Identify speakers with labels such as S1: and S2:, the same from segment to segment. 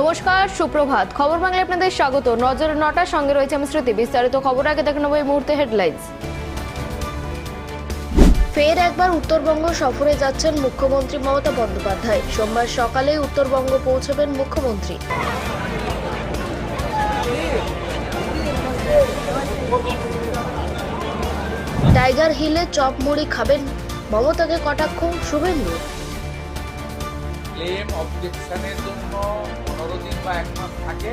S1: নমস্কার সুপ্রভাত। খবর বাংলায় আপনাদের স্বাগত। নজর নটার সঙ্গে রয়েছে আমি স্মৃতি বিস্তারিত খবর আগে দেখে নেব এই মুহূর্তে হেডলাইন্স ফের একবার উত্তরবঙ্গ সফরে যাচ্ছেন মুখ্যমন্ত্রী মমতা বন্দ্যোপাধ্যায়। সোমবার সকালে উত্তরবঙ্গ পৌঁছবেন মুখ্যমন্ত্রী। টাইগার হিলে চপ মুড়ি খাবেন মমতাকে কটাক্ষ শুভেন্দু।
S2: ক্লেম অবজেকশনের জন্য এক মাস থাকে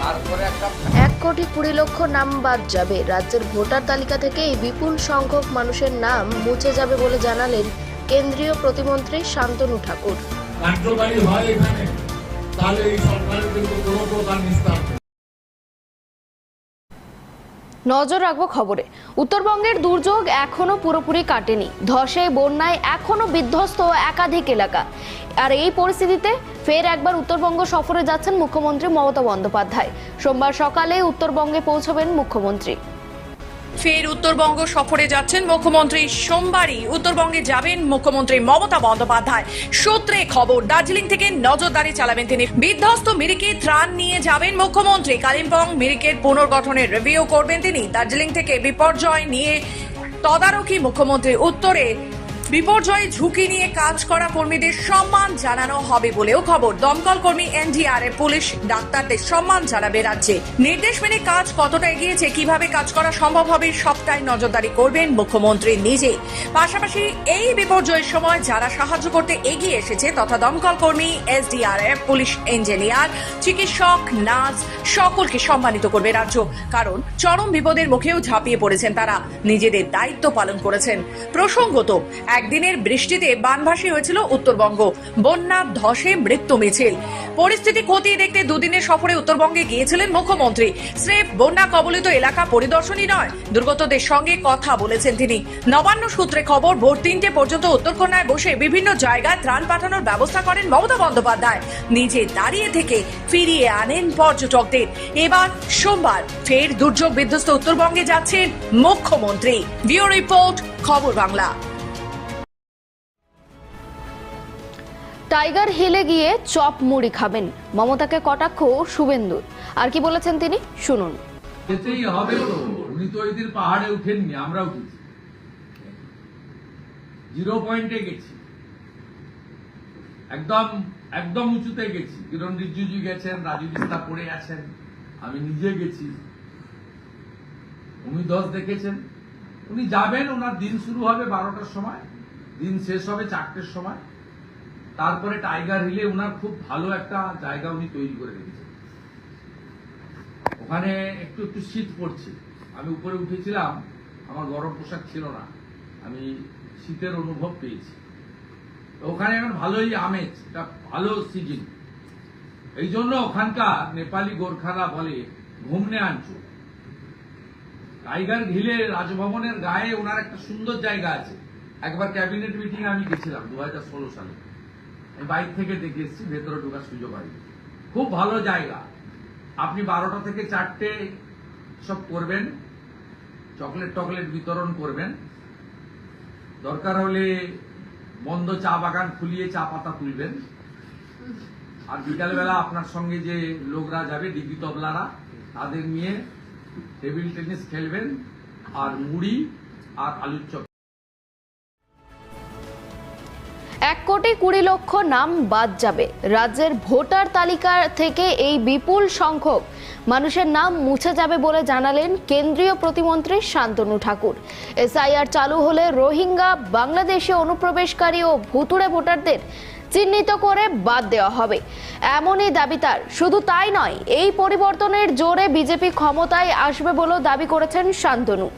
S2: তারপরে একটা
S1: এক কোটি কুড়ি লক্ষ নাম বাদ যাবে রাজ্যের ভোটার তালিকা থেকে এই বিপুল সংখ্যক মানুষের নাম মুছে যাবে বলে জানালেন কেন্দ্রীয় প্রতিমন্ত্রী শান্তনু ঠাকুর
S3: কার্যকারী হয় এখানে তাহলে এই সরকারের কিন্তু কোনো প্রকার নিস্তার।
S1: নজর রাখব খবরে। উত্তরবঙ্গের দুর্যোগ এখনও পুরোপুরি কাটেনি। ধসে, বন্যায় এখনও বিধ্বস্ত একাধিক এলাকা। আর এই পরিস্থিতিতে ফের একবার উত্তরবঙ্গ সফরে যাচ্ছেন মুখ্যমন্ত্রী মমতা বন্দ্যোপাধ্যায়। সোমবার সকালে উত্তরবঙ্গে পৌঁছবেন মুখ্যমন্ত্রী।
S4: ফের উত্তরবঙ্গ সফরে যাচ্ছেন মুখ্যমন্ত্রী সোমবারই। উত্তরবঙ্গে যাবেন মুখ্যমন্ত্রী মমতা বন্দ্যোপাধ্যায়। সূত্রে খবর, দার্জিলিং থেকে নজরদারি চালাবেন তিনি। বিধ্বস্ত মিরিকে ত্রাণ নিয়ে যাবেন মুখ্যমন্ত্রী। কালিম্পং মিরিকের পুনর্গঠনের রিভিউ করবেন তিনি। দার্জিলিং থেকে বিপর্যয় নিয়ে তদারকি মুখ্যমন্ত্রী উত্তরে বিপর্যয়ে ঝুঁকি নিয়ে কাজ করা কর্মীদের সম্মান জানানো হবে বলেও খবর। দমকল কর্মী এনডিআরএফ পুলিশ ডাক্তারদের সম্মান জানাবে রাজ্যে। নির্দেশ মেনে কাজ কতটা এগিয়েছে, কীভাবে কাজ করা সম্ভব হবে, সবটাই নজরদারি করবেন মুখ্যমন্ত্রী নিজে। পাশাপাশি এই বিপর্যয়ের সময় যারা সাহায্য করতে এগিয়ে এসেছে তথা দমকল কর্মী, এসডিআরএফ, পুলিশ ইঞ্জিনিয়ার, চিকিৎসক, নার্স, সকলকে সম্মানিত করবে রাজ্য। কারণ চরম বিপদের মুখেও ঝাঁপিয়ে পড়েছেন তারা। নিজেদের দায়িত্ব পালন করেছেন। প্রসঙ্গত একদিনের বৃষ্টিতে বানভাসী হয়েছিল উত্তরবঙ্গ। বন্যা, ধসে মৃত্যু মিছিল। পরিস্থিতি খতিয়ে দেখতে দুদিনের সফরে উত্তরবঙ্গে গিয়েছিলেন মুখ্যমন্ত্রী। স্রেফ বন্যা কবলিত এলাকা পরিদর্শনই নয়, দুর্গতদের সঙ্গে কথা বলেছেন তিনি। নবান্ন সূত্রে খবর, ভোর তিনটে পর্যন্ত উত্তরকন্যায় বসে বিভিন্ন জায়গায় ত্রাণ পাঠানোর ব্যবস্থা করেন মমতা বন্দ্যোপাধ্যায়। নিজে দাঁড়িয়ে থেকে ফিরিয়ে আনেন পর্যটকদের। এবার সোমবার ফের দুর্যোগ বিধ্বস্ত উত্তরবঙ্গে যাচ্ছেন মুখ্যমন্ত্রী। ভিও রিপোর্ট, খবর বাংলা।
S1: টাইগার হিলে গিয়ে চপ মুড়ি খাবেন। মমতাকে কটাক্ষ শুভেন্দু। আর কি বলেছেন তিনি? শুনুন।
S5: যেতেই হবে তো। উনি তো ওইদিন পাহাড়ে উঠেননি আমরা উঠেছি জিরো পয়েন্টে গেছি। একদম একদম উঁচুতে গেছি। কিরণ রিজিজু গেছেন রাজু বিস্তা পড়ে আছেন, আমি নিজে গেছি। উনি দশ দেখেছেন। উনি যাবেন, ওনার দিন শুরু হবে বারোটার সময়। দিন শেষ হবে চারটের সময়। তারপরে টাইগার হিলে ওনার খুব ভালো একটা জায়গা উনি তৈরি করে রেখেছেন। ওখানে একটু একটু শীত পড়ছে। আমি উপরে উঠেছিলাম, আমার গরম পোশাক ছিল না। আমি শীতের অনুভব পেয়েছি। ওখানে এখন ভালোই আমেজ এটা ভালো সিজন এই জন্য ওখানকার নেপালি গোর্খারা বলে, ঘুমনে আনছো। টাইগার হিলে রাজভবনের গায়ে ওনার একটা সুন্দর জায়গা আছে। একবার ক্যাবিনেট মিটিং আমি গেছিলাম, দু হাজার ষোলো সালে। বাইক থেকে দেখে এসেছি, ভেতরে ঢোকার সুযোগ হয়নি খুব ভালো জায়গা। আপনি বারোটা থেকে চারটে সব করবেন, চকলেট টকলেট বিতরণ করবেন। দরকার হলে বন্ধ চা বাগান খুলিয়ে চা পাতা তুলবেন। আর বিকালবেলা আপনার সঙ্গে যে লোকরা যাবে ডিগি তবলারা, তাদের নিয়ে টেবিল টেনিস খেলবেন, আর মুড়ি আর আলুর চপ।
S1: কোটি কুড়ি লক্ষ নাম বাদ যাবে। রাজ্যের ভোটার তালিকা থেকে এই বিপুল সংখ্যক মানুষের নাম মুছে যাবে বলে জানালেন কেন্দ্রীয় প্রতিমন্ত্রী শান্তনু ঠাকুর। এসআইআর চালু হলে রোহিঙ্গা, বাংলাদেশে অনুপ্রবেশকারী ও ভুতুড়ে ভোটারদের চিহ্নিত করে বাদ দেওয়া হবে। এমনই দাবি তার। শুধু তাই নয়, এই পরিবর্তনের জোরে বিজেপি ক্ষমতায় আসবে বলেও দাবি করেছেন শান্তনু।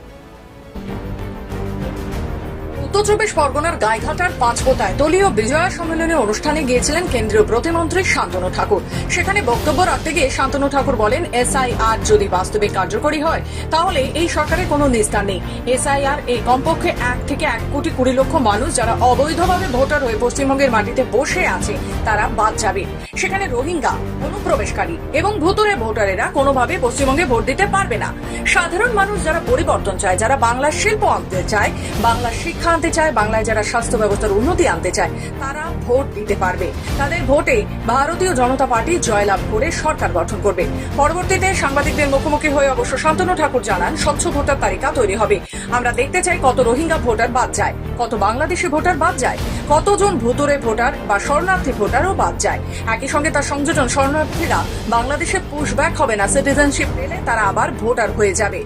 S4: উত্তর চব্বিশ পরগনার গাইঘাটার পাঁচপোতায় দলীয় বিজয়া সম্মেলনী অনুষ্ঠানে গিয়েছিলেন কেন্দ্রীয় প্রতিমন্ত্রী শান্তনু ঠাকুর। সেখানে বক্তব্য রাখতে গিয়ে শান্তনু ঠাকুর বলেন, এসআইআর যদি বাস্তবে কার্যকরী হয়, তাহলে এই সরকারের কোনো নিস্তার নেই। এসআইআর এই কমপক্ষে এক থেকে এক কোটি কুড়ি লক্ষ মানুষ যারা অবৈধভাবে ভোটার হয়ে পশ্চিমবঙ্গের মাটিতে বসে আছে, তারা বাদ যাবে। সেখানে রোহিঙ্গা, অনুপ্রবেশকারী এবং ভুতুরে ভোটারেরা কোনোভাবে পশ্চিমবঙ্গে ভোট দিতে পারবে না। সাধারণ মানুষ যারা পরিবর্তন চায়, যারা বাংলার শিল্প আনতে চায়, বাংলার শিক্ষা আনতে চায়, বাংলায় যারা স্বাস্থ্য ব্যবস্থার উন্নতি আনতে চায়, তারা ভোট দিতে পারবে। তাদের ভোটে ভারতীয় জনতা পার্টি জয়লাভ করে সরকার গঠন করবে। পরবর্তীতে সাংবাদিকদের মুখোমুখি হয়ে অবশ্য শান্তনু ঠাকুর জানান, স্বচ্ছ ভোটার তালিকা তৈরি হবে। আমরা দেখতে চাই কত রোহিঙ্গা ভোটার বাদ যায়, কত বাংলাদেশি ভোটার বাদ যায়, কতজন ভুতুরে ভোটার বা শরণার্থী ভোটারও বাদ যায়। একই সঙ্গে তার সংযোজন শরণার্থীরা বাংলাদেশে পুশব্যাক হবে না, সিটিজেনশিপ পেলে তারা আবার ভোটার হয়ে যাবে।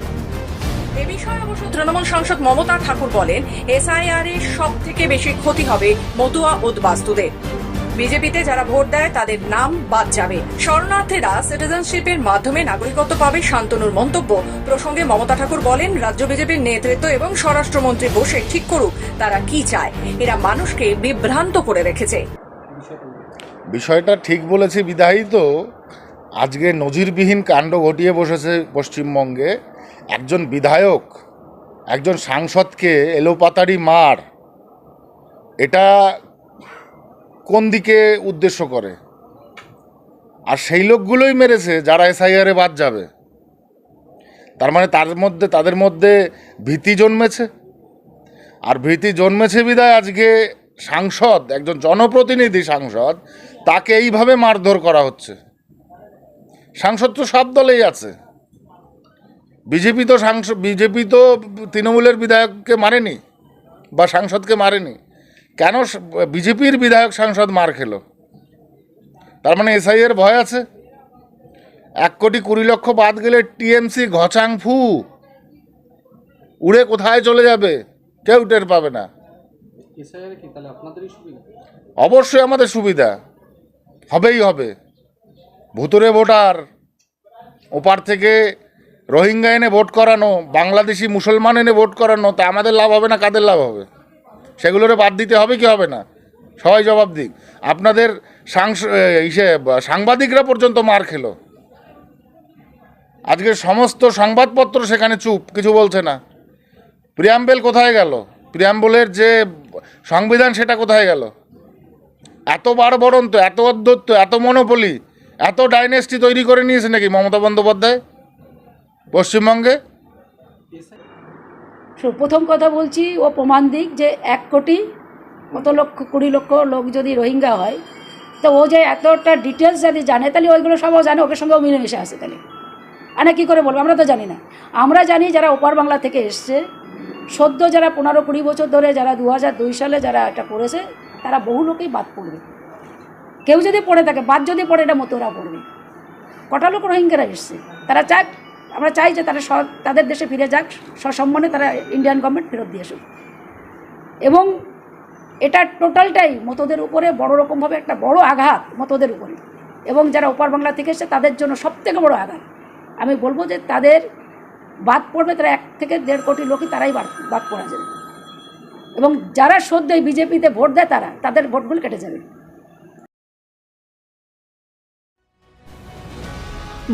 S4: এ বিষয়ে অবশ্য তৃণমূল সাংসদ মমতা ঠাকুর বলেন, এসআইআর এর সব থেকে বেশি ক্ষতি হবে মতুয়া উদ্বাস্তুদের। বিজেপিতে যারা ভোট দেয়, তাদের নাম বাদ যাবে। শরণার্থীরা সিটিজেনশিপের মাধ্যমে নাগরিকত্ব পাবে শান্তনুর মন্তব্য। প্রসঙ্গে মমতা ঠাকুর বলেন, রাজ্য বিজেপির নেতৃত্ব এবং স্বরাষ্ট্রমন্ত্রী বসে ঠিক করুক, তারা কি চায়? এরা মানুষকে বিভ্রান্ত করে রেখেছে।
S6: বিষয়টা ঠিক বলেছে বিধায়ী তো। আজকে নজিরবিহীন কাণ্ড ঘটিয়ে বসেছে পশ্চিমবঙ্গে। একজন বিধায়ক, একজন সাংসদকে এলোপাতারি মার, এটা কোন দিকে উদ্দেশ্য করে? আর সেই লোকগুলোই মেরেছে যারা এসআইআরে বাদ যাবে। তার মানে তার মধ্যে, তাদের মধ্যে ভীতি জন্মেছে। আর ভীতি জন্মেছে বিদায় আজকে সাংসদ, একজন জনপ্রতিনিধি সাংসদ, তাকে এইভাবে মারধর করা হচ্ছে। সাংসদ তো সব দলেই আছে। বিজেপি তো সাংসদ বিজেপি তো তৃণমূলের বিধায়ককে মারেনি বা সাংসদকে মারেনি। কেন বিজেপির বিধায়ক সাংসদ মার খেলো? তার মানে এসআইয়ের ভয় আছে? এক কোটি কুড়ি লক্ষ বাদ গেলে টিএমসি ঘচাং ফু। উড়ে কোথায় চলে যাবে? কেউ টের পাবে না। অবশ্যই আমাদের সুবিধা। হবেই হবে। ভুতুরে ভোটার ওপার থেকে রোহিঙ্গা এনে ভোট করানো, বাংলাদেশি মুসলমান এনে ভোট করানো, তা আমাদের লাভ হবে না কাদের লাভ হবে? সেগুলোরে বাদ দিতে হবে কি হবে না? সবাই জবাব দিক। আপনাদের ইসে, সাংবাদিকরা পর্যন্ত মার খেলো। আজকে সমস্ত সংবাদপত্র সেখানে চুপ, কিছু বলছে না। প্রিয়াম্বেল কোথায় গেল? প্রিয়াম্বলের যে সংবিধান সেটা কোথায় গেল? এত বারবরন্ত, এত অধ্যত্ত, এত মনোপলি, এত ডাইনেস্টি তৈরি করে নিয়েছে নাকি মমতা বন্দ্যোপাধ্যায়? পশ্চিমবঙ্গে?
S7: প্রথম কথা বলছি, ও প্রমাণ দিক যে এক কোটি, কত লক্ষ, কুড়ি লক্ষ লোক যদি রোহিঙ্গা হয়, তো ও যে এতটা ডিটেলস যদি জানে, তাহলে ওইগুলো সবও জানে ওকে সঙ্গেও মিলেমিশে আসে তাহলে। আরে কী করে বলব, আমরা তো জানি না। আমরা জানি যারা ওপার বাংলা থেকে এসছে, সদ্য যারা পনেরো কুড়ি বছর ধরে, যারা দু দুই সালে যারা এটা করেছে, তারা বহু লোকেই বাদ পড়বে। কেউ যদি পড়ে থাকে, বাদ যদি পড়ে, এটা মতো ওরা পড়বে। কটা লোক রোহিঙ্গারা এসছে? তারা চাক আমরা চাই যে তারা তাদের দেশে ফিরে যাক, সসম্মানে তারা ইন্ডিয়ান গভর্নমেন্ট ফেরত দিয়ে আসুক। এবং এটা টোটালটাই মতদের উপরে বড় রকমভাবে একটা বড় আঘাত মতদের উপরে। এবং যারা ওপার বাংলা থেকে এসছে, তাদের জন্য সব থেকে বড় আঘাত। আমি বলব যে তাদের বাদ পড়বে তারা এক থেকে দেড় কোটি লোকই তারাই বাদ পড়া যাবে। এবং যারা সদ্যই বিজেপিতে ভোট দেয় তারা, তাদের ভোটগুলো কেটে যাবে।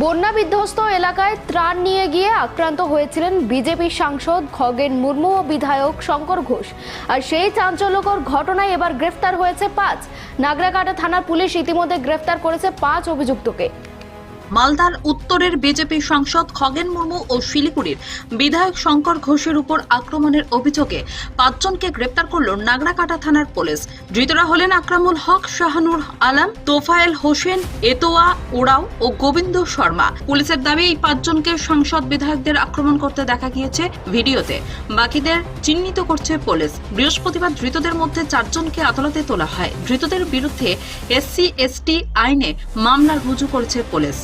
S1: বন্যা বিধ্বস্ত এলাকায় ত্রাণ নিয়ে গিয়ে আক্রান্ত হয়েছিলেন বিজেপি সাংসদ খগেন মুর্মু ও বিধায়ক শঙ্কর ঘোষ। আর সেই চাঞ্চল্যকর ঘটনায় এবার গ্রেফতার হয়েছে পাঁচ। নাগরাকাটা থানার পুলিশ ইতিমধ্যে গ্রেফতার করেছে পাঁচ অভিযুক্তকে।
S8: মালদার উত্তরের বিজেপি সাংসদ খগেন মুর্মু ও শিলিগুড়ির বিধায়ক শঙ্কর ঘোষের উপর আক্রমণের অভিযোগে পাঁচজনকে গ্রেপ্তার করল নাগরাকাটা থানার পুলিশ। ধৃতরা হলেন আকরামুল হক, শাহানুর আলম, তোফায়েল হোসেন, এতোয়া, ওরাও ও গোবিন্দ শর্মা। পুলিশের দাবি, এই পাঁচজনকে সাংসদ বিধায়কদের আক্রমণ করতে দেখা গিয়েছে ভিডিওতে। বাকিদের চিহ্নিত করছে পুলিশ। বৃহস্পতিবার ধৃতদের মধ্যে চারজনকে আদালতে তোলা হয়। ধৃতদের বিরুদ্ধে এসসি, এসটি আইনে মামলা রুজু করেছে পুলিশ।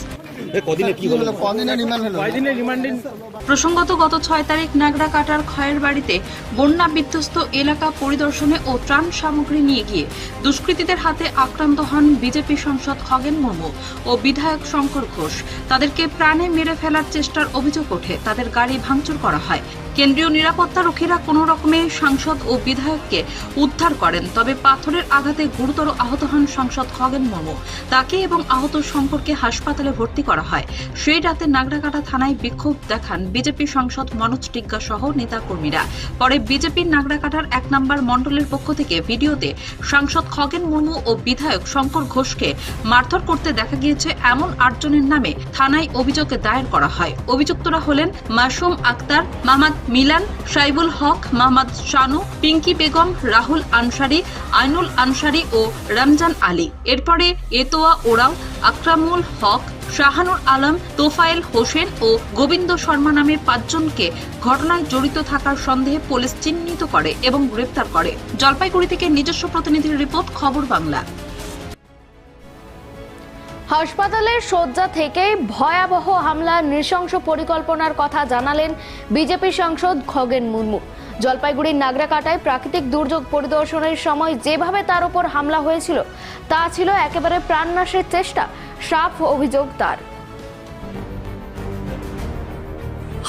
S8: প্রসঙ্গত গত ছয় তারিখ নাগরা কাটার খয়ের বাড়িতে বন্যা বিধ্বস্ত এলাকা পরিদর্শনে ও ত্রাণ সামগ্রী নিয়ে গিয়ে দুষ্কৃতীদের হাতে আক্রান্ত হন বিজেপি সাংসদ খগেন মুর্মু ও বিধায়ক শঙ্কর ঘোষ। তাদেরকে প্রাণে মেরে ফেলার চেষ্টার অভিযোগ ওঠে। তাদের গাড়ি ভাঙচুর করা হয়। কেন্দ্রীয় নিরাপত্তা রক্ষীরা কোনো রকমে সাংসদ ও বিধায়ককে উদ্ধার করেন তবে পাথরের আঘাতে গুরুতর আহত হন সাংসদ খগেন মুর্মু। তাকে এবং আহত শঙ্করকে হাসপাতালে ভর্তি করা করা হয়। সেই রাতে নাগরাকাটা থানায় বিক্ষোভ দেখান বিজেপি সাংসদ মনোজ টিগ্গা সহ নেতাকর্মীরা। পরে বিজেপির নাগরাকাটার এক নম্বর মণ্ডলের পক্ষ থেকে ভিডিওতে সাংসদ খগেন মুর্মু ও বিধায়ক শঙ্কর ঘোষকে মারধর করতে দেখা গিয়েছে এমন আটজনের নামে থানায় অভিযোগ দায়ের করা হয়। অভিযুক্তরা হলেন মাসুম আক্তার মাহমদ মিলান, সাইবুল হক মাহমাদ শানু, পিঙ্কি বেগম, রাহুল আনসারি, আইনুল আনসারি ও রমজান আলী। এরপরে এতোয়া ওরাও, আকরামুল হক শাহানুর আলম, তোফায়েল হোসেন ও গোবিন্দ শর্মা নামে পাঁচজনকে ঘটনায় জড়িত থাকার সন্দেহে পুলিশ চিহ্নিত করে এবং গ্রেপ্তার করে। জলপাইগুড়ি থেকে নিজস্ব প্রতিনিধির রিপোর্ট, খবর বাংলা।
S1: হাসপাতালের শয্যা থেকেই ভয়াবহ হামলা, নৃশংস পরিকল্পনার কথা জানালেন বিজেপি সাংসদ খগেন মুর্মু। জলপাইগুড়ির নাগরাকাটায় প্রাকৃতিক দুর্যোগ পরিদর্শনের সময় যেভাবে তার উপর হামলা হয়েছিল, তা ছিল একেবারে প্রাণনাশের চেষ্টা। সাফ অভিযোগ তার।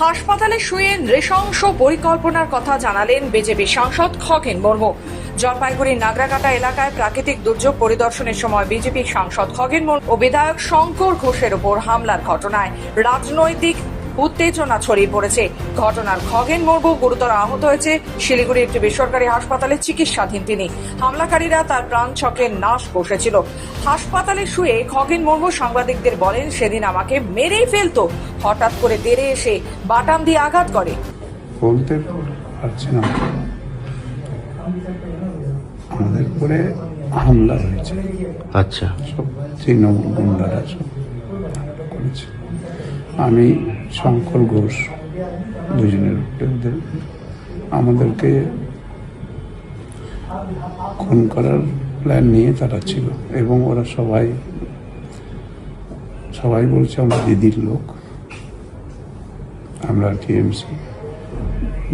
S4: হাসপাতালে শুয়ে নৃশংস পরিকল্পনার কথা জানালেন বিজেপি সাংসদ খগেন মুর্মু। জলপাইগুড়ির নাগরাকাটা এলাকায় প্রাকৃতিক দুর্যোগ পরিদর্শনের সময় বিজেপি সাংসদ খগেন মুর্মু ও বিধায়ক শঙ্কর ঘোষের ওপর হামলার ঘটনায় রাজনৈতিক উত্তেজনা ছড়িয়ে পড়েছে। ঘটনার খগেন মুর্মু গুরুতর আহত হয়েছে। শিলিগুড়ির একটি বেসরকারি হাসপাতালে চিকিৎসাধীন তিনি। হামলাকারীরা তার প্রাণ ছকে নাশ বসেছিল। হাসপাতালে শুয়ে খগেন মুর্মু সাংবাদিকদের বলেন সেদিন আমাকে মেরেই ফেলতো। হঠাৎ করে তেড়ে এসে বাটাম দিয়ে আঘাত করে।
S9: বলতে পারছি না। আমাদের উপরে হামলা হয়েছে।
S10: আচ্ছা।
S9: সব তৃণমূল গুন্ডারা সব করেছে। আমি শঙ্কর ঘোষ দুজনের আমাদেরকে খুন করার প্ল্যান নিয়ে তারা ছিল। এবং ওরা সবাই সবাই বলছে, আমরা দিদির লোক। আমরা টিএমসি।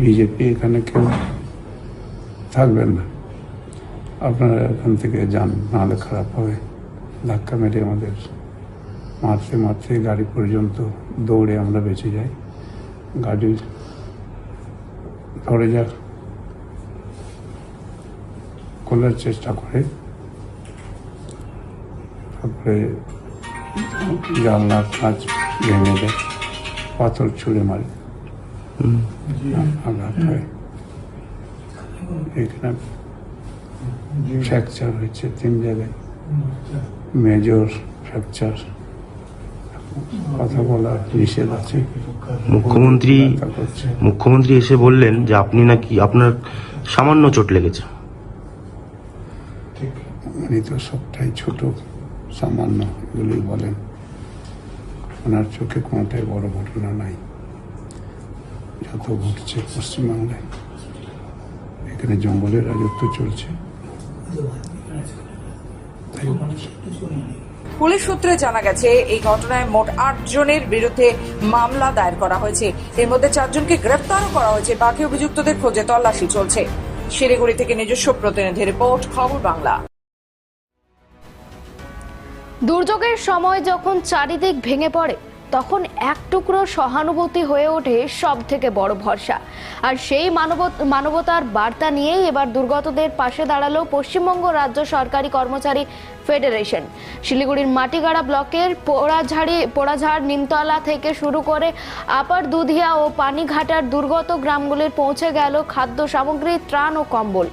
S9: বিজেপি এখানে কেউ থাকবেন না। আপনারা এখান থেকে যান, নাহলে খারাপ হবে। ধাক্কা মেরে আমাদের মারতে মারতে গাড়ি পর্যন্ত দৌড়ে আমরা বেঁচে যাই। গাড়ি ধরে যা খোলার চেষ্টা করে। তারপরে জানলার কাঁচ ভেঙে দেয় পাথর ছুঁড়ে মারে। আঘাত হয়। এখানে ফ্র্যাকচার হয়েছে তিন জায়গায়। মেজর ফ্র্যাকচার কথা বলা নিষেধ আছে।
S10: মুখ্যমন্ত্রী মুখ্যমন্ত্রী এসে বললেন যে আপনি নাকি আপনার সামান্য চোট লেগেছে।
S9: উনি তো সবটাই ছোট সামান্য এগুলোই বলেন। ওনার চোখে কোনোটাই বড় ঘটনা নাই। যত ঘটছে পশ্চিমবাংলায় এখানে জঙ্গলের রাজত্ব চলছে। তাই
S4: পুলিশ সূত্রে জানা গেছে, এই ঘটনায় মোট আট জনের বিরুদ্ধে মামলা দায়ের করা হয়েছে। এর মধ্যে চারজনকে গ্রেপ্তারও করা হয়েছে। বাকি অভিযুক্তদের খোঁজে তল্লাশি চলছে। শিলিগুড়ি থেকে নিজস্ব প্রতিনিধি রিপোর্ট, খবর বাংলা।
S1: দুর্যোগের সময় যখন চারিদিক ভেঙে পড়ে তখন এক টুকরো সহানুভূতি হয়ে ওঠে সব থেকে বড় ভরসা। আর সেই মানব- মানবতার বার্তা নিয়েই এবার দুর্গতদের পাশে দাঁড়াল পশ্চিমবঙ্গ রাজ্য সরকারি কর্মচারী ফেডারেশন। শিলিগুড়ির মাটিগাড়া ব্লকের পোড়াঝাড়ি, পোড়াঝাড় নিমতলা থেকে শুরু করে আপার দুধিয়া ও পানিঘাটার দুর্গত গ্রামগুলির পৌঁছে গেল খাদ্য সামগ্রী, ত্রাণ ও কম্বল।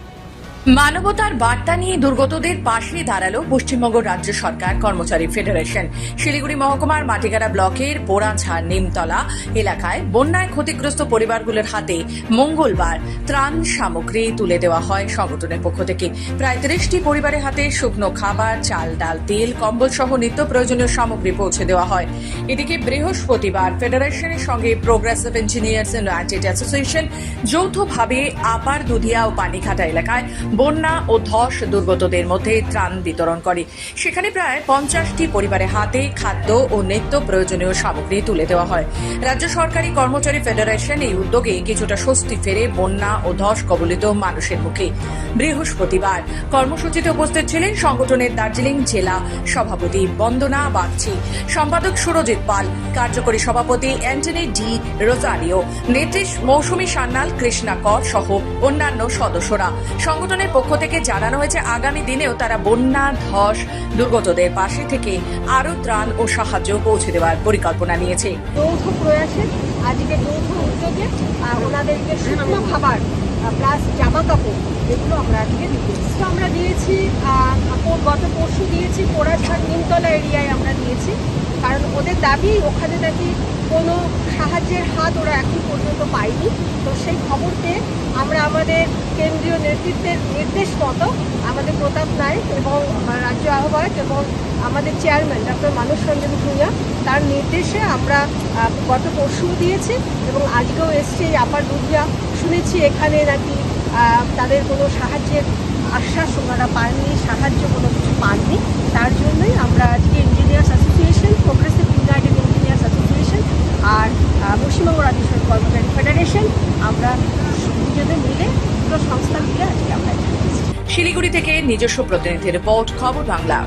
S4: মানবতার বার্তা নিয়ে দুর্গতদের পাশে দাঁড়াল পশ্চিমবঙ্গ রাজ্য সরকার কর্মচারী ফেডারেশন। শিলিগুড়ি মহকুমার মাটিগাড়া ব্লকের পোড়াঝাড় নিমতলা এলাকায় বন্যায় ক্ষতিগ্রস্ত পরিবারগুলোর হাতে মঙ্গলবার ত্রাণ সামগ্রী তুলে দেওয়া হয় সংগঠনের পক্ষ থেকে। প্রায় তিরিশটি পরিবারের হাতে শুকনো খাবার, চাল, ডাল, তেল কম্বল সহ নিত্য প্রয়োজনীয় সামগ্রী পৌঁছে দেওয়া হয়। এদিকে বৃহস্পতিবার ফেডারেশনের সঙ্গে প্রোগ্রেসিভ ইঞ্জিনিয়ার্স ইউনাইটেড অ্যাসোসিয়েশন যৌথভাবে আপার দুধিয়া ও পানিঘাটা এলাকায় বন্যা ও ধস দুর্গতদের মধ্যে ত্রাণ বিতরণ করে। সেখানে প্রায় পঞ্চাশটি পরিবারের হাতে খাদ্য ও নিত্য প্রয়োজনীয় সামগ্রী তুলে দেওয়া হয়। রাজ্য সরকারি কর্মচারী ফেডারেশন এই উদ্যোগে কিছুটা স্বস্তি ফেরে বন্যা ও ধস কবলিত মানুষের মুখে। বৃহস্পতিবার কর্মসূচিতে উপস্থিত ছিলেন সংগঠনের দার্জিলিং জেলা সভাপতি বন্দনা বাগচি, সম্পাদক সুরজিৎ পাল, কার্যকরী সভাপতি অ্যান্টনি ডি রোজারিও, নেত্রী মৌসুমী সান্যাল, কৃষ্ণা কর সহ অন্যান্য সদস্যরা। সংগঠনের
S11: প্রশাসনের পক্ষ থেকে জানানো হয়েছে, আগামী দিনেও তারা বন্যা, ধস, দুর্গতদের পাশে থেকে আরও ত্রাণ ও সাহায্য পৌঁছে দেওয়ার পরিকল্পনা নিয়েছে।
S12: যৌথ প্রয়াসে, আজকে যৌথ উদ্যোগে ওনাদেরকে শুকনো খাবার প্লাস জামা কাপড়, এগুলো আমরা আজকে দিতে আমরা দিয়েছি গত পরশু দিয়েছি পোড়াঝাড় নিমতলা এরিয়ায় আমরা দিয়েছি। কারণ ওদের দাবি, ওখানে নাকি কোনো সাহায্যের হাত ওরা এখন পর্যন্ত পায়নি। তো সেই খবর পেয়ে আমরা আমাদের কেন্দ্রীয় নেতৃত্বের নির্দেশ মতো আমাদের প্রতাপ নায়ক এবং রাজ্য আহ্বায়ক এবং আমাদের চেয়ারম্যান ডক্টর মানস রঞ্জন ভূঁইয়া, তার নির্দেশে আমরা গত পরশু দিয়েছি এবং আজকেও এসছে এই আপার দুর্গা শুনেছি এখানে নাকি তাদের কোনো সাহায্যের আশ্বাস ওনারা পাননি, সাহায্য কোনো কিছু পাননি। তার জন্যই আমরা আজকে engineers progressive united engineers association আর পশ্চিমবঙ্গ রাজ্য সরকার কর্মচারী ফেডারেশন আমরা নিজেদের মিলে দুটো সংস্থা মিলে আজকে আমরা
S11: শিলিগুড়ি থেকে নিজস্ব প্রতিনিধি রিপোর্ট খবর বাংলা।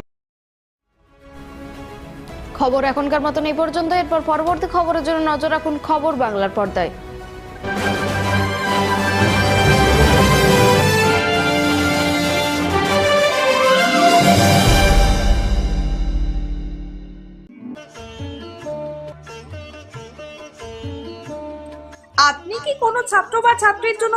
S1: খবর এখনকার মতন এই পর্যন্ত এরপর পরবর্তী খবরের জন্য নজর রাখুন খবর বাংলার পর্দায়।